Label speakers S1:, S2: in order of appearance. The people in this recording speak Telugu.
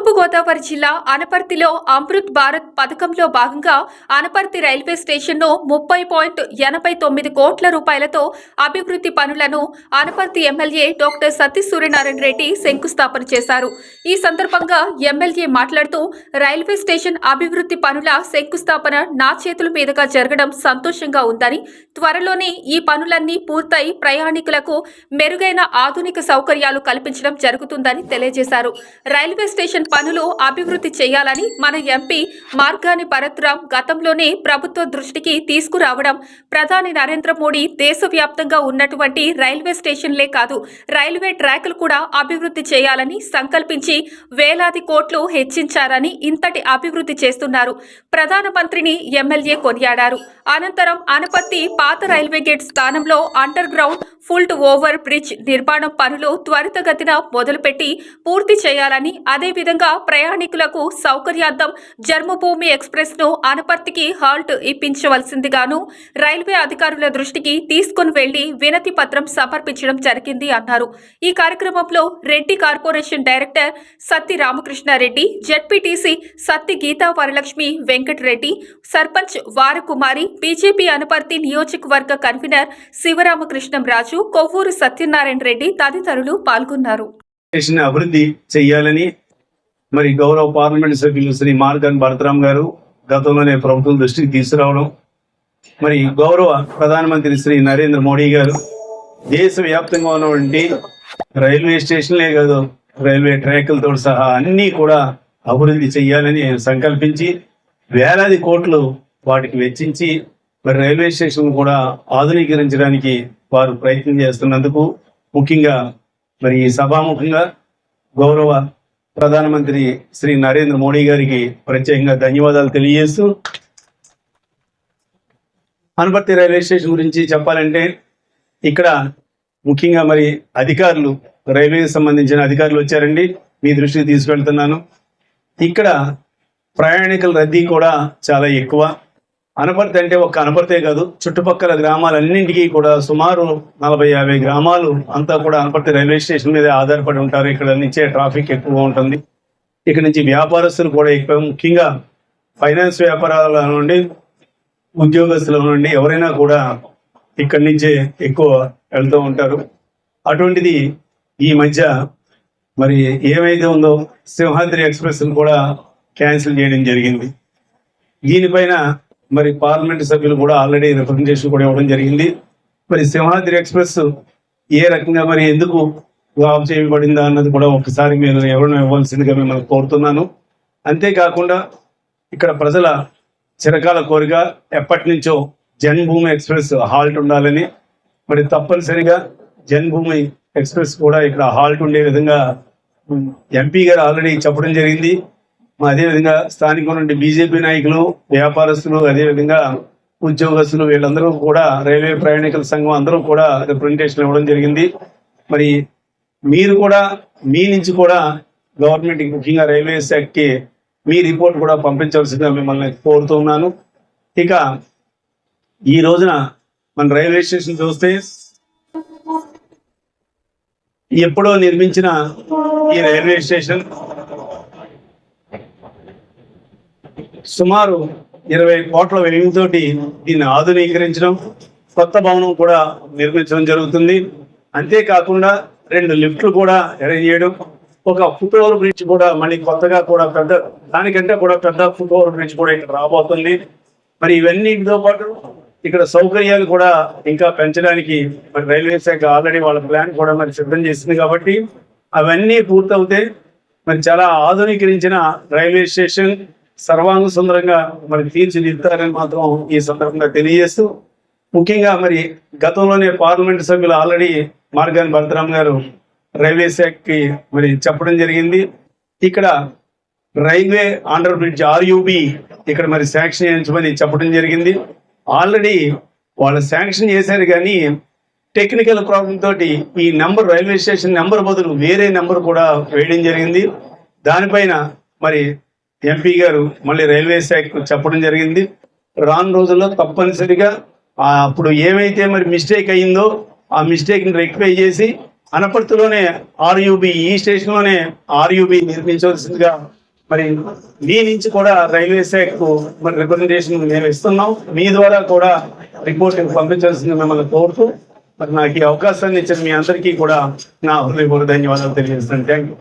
S1: తూర్పుగోదావరి జిల్లా అనపర్తిలో అమృత్ భారత్ పథకంలో భాగంగా అనపర్తి రైల్వే స్టేషన్ను ముప్పై పాయింట్ ఎనభై తొమ్మిది కోట్ల రూపాయలతో అభివృద్ధి పనులను అనపర్తి ఎమ్మెల్యే డాక్టర్ సతీష్ సూర్యనారాయణ రెడ్డి శంకుస్థాపన చేశారు. ఈ సందర్భంగా ఎమ్మెల్యే మాట్లాడుతూ రైల్వే స్టేషన్ అభివృద్ధి పనుల శంకుస్థాపన నా చేతుల మీదుగా జరగడం సంతోషంగా ఉందని త్వరలోనే ఈ పనులన్నీ పూర్తయి ప్రయాణికులకు మెరుగైన ఆధునిక సౌకర్యాలు కల్పించడం జరుగుతుందని తెలియజేశారు. రైల్వే స్టేషన్ పనులు అభివృద్ధి చేయాలని మన ఎంపీ మార్గాని భరత్రామ్ గతంలోనే ప్రభుత్వ దృష్టికి తీసుకురావడం ప్రధాని నరేంద్ర మోడీ దేశవ్యాప్తంగా ఉన్నటువంటి రైల్వే స్టేషన్లే కాదు రైల్వే ట్రాకులు కూడా అభివృద్ధి చేయాలని సంకల్పించి వేలాది కోట్లు హెచ్చించారని ఇంతటి అభివృద్ధి చేస్తున్నారు. ప్రధానమంత్రిని ఎమ్మెల్యే కొనియాడారు. అనంతరం అనపత్తి పాత రైల్వే గేట్ స్థానంలో అండర్ గ్రౌండ్ ఫుల్ట్ ఓవర్ బ్రిడ్జ్ నిర్మాణం పనులు త్వరితగతిన మొదలుపెట్టి పూర్తి చేయాలని అదేవిధంగా ప్రయాణికులకు సౌకర్యార్థం జన్మభూమి ఎక్స్ప్రెస్ను అనపర్తికి హాల్ట్ ఇప్పించవలసిందిగాను రైల్వే అధికారుల దృష్టికి తీసుకుని వెళ్ళి వినతి పత్రం సమర్పించడం జరిగింది అన్నారు. ఈ కార్యక్రమంలో Reddy corporation director Satti Ramakrishna Reddy ZPTC Satti Geetha Varalakshmi Venkata Reddy sarpanch Varakumari BJP Anaparthi నియోజకవర్గ కన్వీనర్ శివరామకృష్ణం రాజు కొవ్వూరు సత్యనారాయణ రెడ్డి తదితరులు పాల్గొన్నారు.
S2: అభివృద్ధి చేయాలని మరి గౌరవ పార్లమెంట్ సభ్యులు శ్రీ మార్గన్ భరతరామ్ గారు గతంలోనే ప్రభుత్వం దృష్టికి తీసుకురావడం మరి గౌరవ ప్రధానమంత్రి శ్రీ నరేంద్ర మోడీ గారు దేశవ్యాప్తంగా ఉన్నటువంటి రైల్వే స్టేషన్లే కాదు రైల్వే ట్రాకులతో సహా అన్నీ కూడా అభివృద్ధి చేయాలని సంకల్పించి వేలాది కోట్లు వాటికి వెచ్చించి మరి రైల్వే స్టేషన్ కూడా ఆధునీకరించడానికి వారు ప్రయత్నం చేస్తున్నందుకు ముఖ్యంగా మరి ఈ సభాముఖంగా గౌరవ ప్రధానమంత్రి శ్రీ నరేంద్ర మోడీ గారికి ప్రత్యేకంగా ధన్యవాదాలు తెలియజేస్తూ అనుపర్తి రైల్వే స్టేషన్ గురించి చెప్పాలంటే ఇక్కడ ముఖ్యంగా మరి అధికారులు రైల్వేకి సంబంధించిన అధికారులు వచ్చారండి. మీ దృష్టికి తీసుకెళ్తున్నాను. ఇక్కడ ప్రయాణికుల రద్దీ కూడా చాలా ఎక్కువ. అనపర్తి అంటే ఒక అనపర్తే కాదు చుట్టుపక్కల గ్రామాలన్నింటికీ కూడా సుమారు నలభై యాభై గ్రామాలు అంతా కూడా అనపర్తి రైల్వే స్టేషన్ మీద ఆధారపడి ఉంటారు. ఇక్కడ నుంచే ట్రాఫిక్ ఎక్కువ ఉంటుంది. ఇక్కడ నుంచి వ్యాపారస్తులు కూడా ఎక్కువ ముఖ్యంగా ఫైనాన్స్ వ్యాపారాల నుండి ఉద్యోగస్తుల నుండి ఎవరైనా కూడా ఇక్కడి నుంచే ఎక్కువ వెళ్తూ ఉంటారు. అటువంటిది ఈ మధ్య మరి ఏమైతే ఉందో సింహాద్రి ఎక్స్ప్రెస్ కూడా క్యాన్సిల్ చేయడం జరిగింది. దీనిపైన మరి పార్లమెంట్ సభ్యులు కూడా ఆల్రెడీ రిప్రజెంటేషన్ కూడా ఇవ్వడం జరిగింది. మరి సింహాద్రి ఎక్స్ప్రెస్ ఏ రకంగా మరి ఎందుకు ఆఫ్ చేయబడిందా అన్నది కూడా ఒకసారి మీరు ఎవరైనా ఇవ్వాల్సిందిగా మిమ్మల్ని కోరుతున్నాను. అంతేకాకుండా ఇక్కడ ప్రజల చిరకాల కోరిక ఎప్పటి నుంచో జన్మభూమి ఎక్స్ప్రెస్ హాల్ట్ ఉండాలని. మరి తప్పనిసరిగా జన్మభూమి ఎక్స్ప్రెస్ కూడా ఇక్కడ హాల్ట్ ఉండే విధంగా ఎంపీ గారు ఆల్రెడీ చెప్పడం జరిగింది. అదేవిధంగా స్థానిక నుండి బీజేపీ నాయకులు వ్యాపారస్తులు అదేవిధంగా ఉద్యోగస్తులు వీళ్ళందరూ కూడా రైల్వే ప్రయాణికుల సంఘం అందరూ కూడా రిప్రజెంటేషన్ ఇవ్వడం జరిగింది. మరి మీరు కూడా మీ నుంచి కూడా గవర్నమెంట్ ముఖ్యంగా రైల్వే శాఖకి మీ రిపోర్ట్ కూడా పంపించవలసిందిగా మిమ్మల్ని కోరుతున్నాను ఇక ఈ రోజున మన రైల్వే స్టేషన్ చూస్తే ఎప్పుడో నిర్మించిన ఈ రైల్వే స్టేషన్ సుమారు ఇరవై కోట్ల వ్యయంతోటి దీన్ని ఆధునీకరించడం కొత్త భవనం కూడా నిర్మించడం జరుగుతుంది. అంతేకాకుండా రెండు లిఫ్ట్లు కూడా అరేంజ్ చేయడం ఒక ఫుట్ ఓవర్ బ్రిడ్జ్ కూడా మళ్ళీ కొత్తగా కూడా పెద్ద దానికంటే కూడా పెద్ద ఫుట్ ఓవర్ బ్రిడ్జ్ కూడా ఇక్కడ రాబోతుంది. మరి ఇవన్నీతో పాటు ఇక్కడ సౌకర్యాలు కూడా ఇంకా పెంచడానికి మరి రైల్వే శాఖ ఆల్రెడీ వాళ్ళ ప్లాన్ కూడా మరి సిద్ధం చేసింది కాబట్టి అవన్నీ పూర్తవుతే మరి చాలా ఆధునీకరించిన రైల్వే స్టేషన్ సర్వాంగ సుందరంగా మరి తీర్చిదిద్దారని మాత్రం ఈ సందర్భంగా తెలియజేస్తూ ముఖ్యంగా మరి గతంలోనే పార్లమెంట్ సభ్యులు ఆల్రెడీ మార్గాని భరతరామ్ గారు రైల్వే శాఖకి మరి చెప్పడం జరిగింది. ఇక్కడ రైల్వే అండర్ బ్రిడ్జ్ ఆర్యూబి ఇక్కడ మరి శాంక్షన్ చేయించమని చెప్పడం జరిగింది. ఆల్రెడీ వాళ్ళు శాంక్షన్ చేశారు కానీ టెక్నికల్ ప్రాబ్లం తోటి ఈ నెంబర్ రైల్వే స్టేషన్ నెంబర్ బదులు వేరే నెంబర్ కూడా వేయడం జరిగింది. దానిపైన మరి ఎంపీ గారు మళ్ళీ రైల్వే శాఖకు చెప్పడం జరిగింది. రాను రోజుల్లో తప్పనిసరిగా అప్పుడు ఏమైతే మరి మిస్టేక్ అయిందో ఆ మిస్టేక్ని రెక్టిఫై చేసి అనపర్తిలోనే ఆర్యుబి ఈ స్టేషన్లోనే ఆర్యుబి నిర్మించవలసిందిగా మరి మీ నుంచి కూడా రైల్వే శాఖకు మరి రికమెండేషన్ మేము ఇస్తున్నాం. మీ ద్వారా కూడా రిపోర్ట్ పంపించాల్సింది మిమ్మల్ని కోరుతూ మరి నాకు ఈ అవకాశాన్ని ఇచ్చిన మీ అందరికీ కూడా నా హృదయపూర్వక ధన్యవాదాలు తెలియజేస్తాను థ్యాంక్ యూ